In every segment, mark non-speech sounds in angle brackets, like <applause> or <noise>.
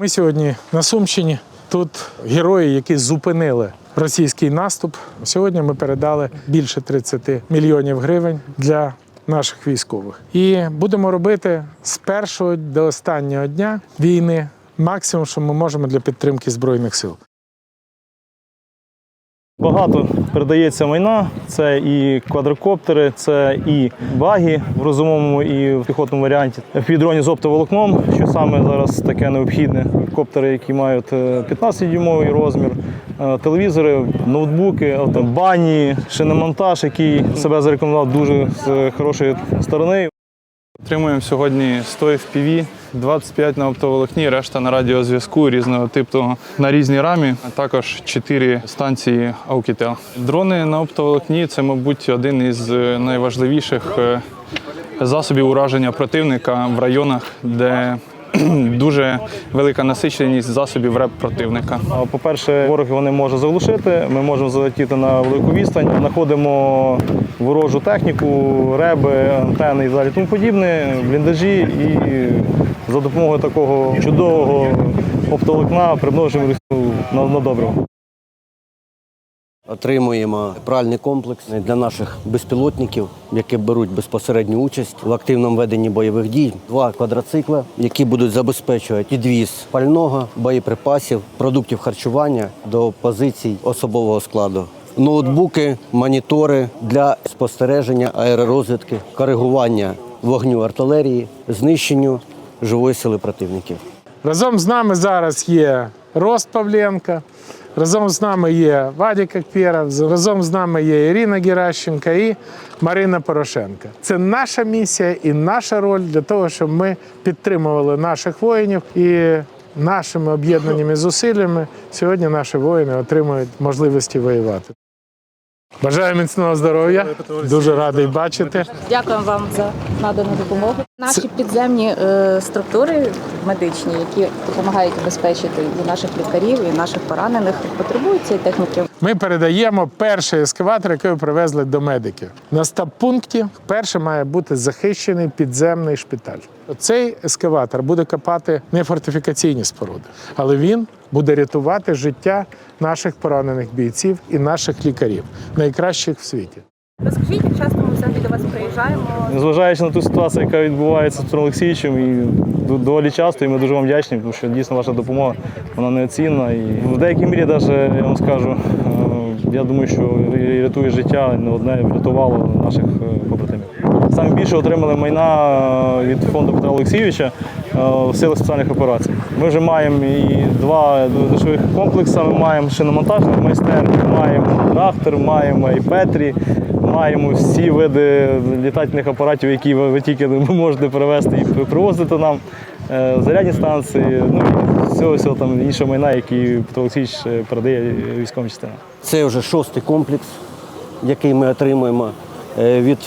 Ми сьогодні на Сумщині. Тут герої, які зупинили російський наступ. Сьогодні ми передали більше 30 мільйонів гривень для наших військових. І будемо робити з першого до останнього дня війни максимум, що ми можемо для підтримки збройних сил. Багато передається майна. Це і квадрокоптери, це і баги в розумовому і в піхотному варіанті. Півдроні з оптоволокном, що саме зараз таке необхідне. Коптери, які мають 15-дюймовий розмір, е, телевізори, ноутбуки, бані, шиномонтаж, який себе зарекомендував дуже з хорошої сторони. Отримуємо сьогодні 100 FPV, 25 на оптоволокні, решта на радіозв'язку різного типу на різній рамі, а також 4 станції Aukitel. Дрони на оптоволокні це, мабуть, один із е, найважливіших е, засобів ураження противника в районах, де <clears throat> дуже велика насиченість засобів РЕП противника. По-перше, ворог вони можуть заглушити. Ми можемо залетіти на велику відстань, знаходимо ворожу техніку, реби, антени і далі тому подібне, бліндажі і за допомогою такого чудового оптоволокна примножуємо на, доброго. Отримуємо пральний комплекс для наших безпілотників, які беруть безпосередню участь в активному веденні бойових дій. Два квадроцикли, які будуть забезпечувати підвіз пального, боєприпасів, продуктів харчування до позицій особового складу. Ноутбуки, монітори для спостереження аеророзвідки, коригування вогню артилерії, знищенню живої сили противників. Разом з нами зараз є Рост Павленко, разом з нами є Вадик Акперов, разом з нами є Ірина Геращенко і Марина Порошенко. Це наша місія і наша роль для того, щоб ми підтримували наших воїнів і нашими об'єднаними зусиллями сьогодні наші воїни отримують можливості воювати. Бажаю міцного здоров'я. Дуже радий бачити. Дякуємо вам за надану допомогу. Наші підземні е, структури медичні, які допомагають обезпечити і наших лікарів, і наших поранених, потребують цієї техніки. Ми передаємо перший ескаватор, який привезли до медиків. На стаб-пункті перше має бути захищений підземний шпиталь. Цей ескаватор буде копати не фортифікаційні споруди, але він буде рятувати життя наших поранених бійців і наших лікарів, найкращих в світі. Розкажіть, як часто ми взагалі до вас приїжджаємо? Незважаючи на ту ситуацію, яка відбувається з Петром Олексійовичем, і доволі часто, і ми дуже вам вдячні, тому що дійсно ваша допомога вона неоцінна. І в деякій мірі, навіть, я вам скажу, е, я думаю, що рятує життя, не одне врятувало наших е, побратимів. Саме більше отримали майна е, від фонду Петра Олексійовича в силах спеціальних операцій. Ми вже маємо і два дешевих комплекси, ми маємо шиномонтажний майстерню, маємо трактор, маємо і Петрі, маємо всі види літательних апаратів, які ви, тільки можете привезти і привозити нам. Е, Зарядні станції, ну всього, всього там іншого майна, які Олексійович е, передає військовим частинам. Це вже шостий комплекс, який ми отримуємо е, від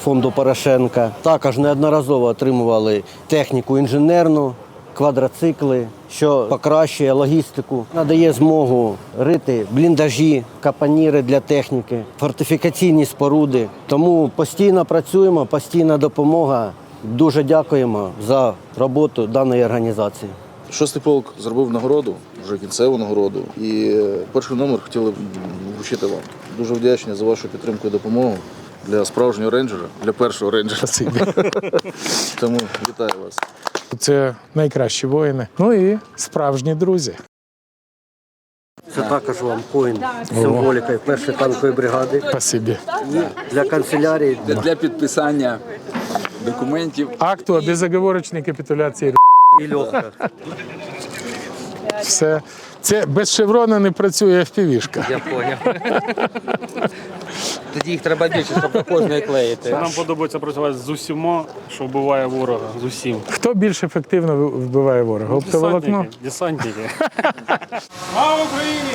фонду Порошенка. Також неодноразово отримували техніку інженерну, квадроцикли, що покращує логістику, надає змогу рити бліндажі, капаніри для техніки, фортифікаційні споруди. Тому постійно працюємо, постійна допомога. Дуже дякуємо за роботу даної організації. Шостий полк зробив нагороду, вже кінцеву нагороду. І перший номер хотіли б вручити вам. Дуже вдячні за вашу підтримку і допомогу для справжнього рейнджера, для першого рейнджера. <laughs> Тому вітаю вас. Це найкращі воїни. Ну і справжні друзі. Це також вам коін символіка першої танкової бригади. Спасибі. Для канцелярії для, для підписання документів. Акту о безоговорочній капітуляції. і льохка. Все. Це без шеврона не працює впівішка. Я поняв. Тоді їх треба більше, щоб до кожної клеїти. Нам подобається працювати з усіма, що вбиває ворога. З усім. Хто більш ефективно вбиває ворога? Оптоволокно? Десантники. Десантники. Слава Україні!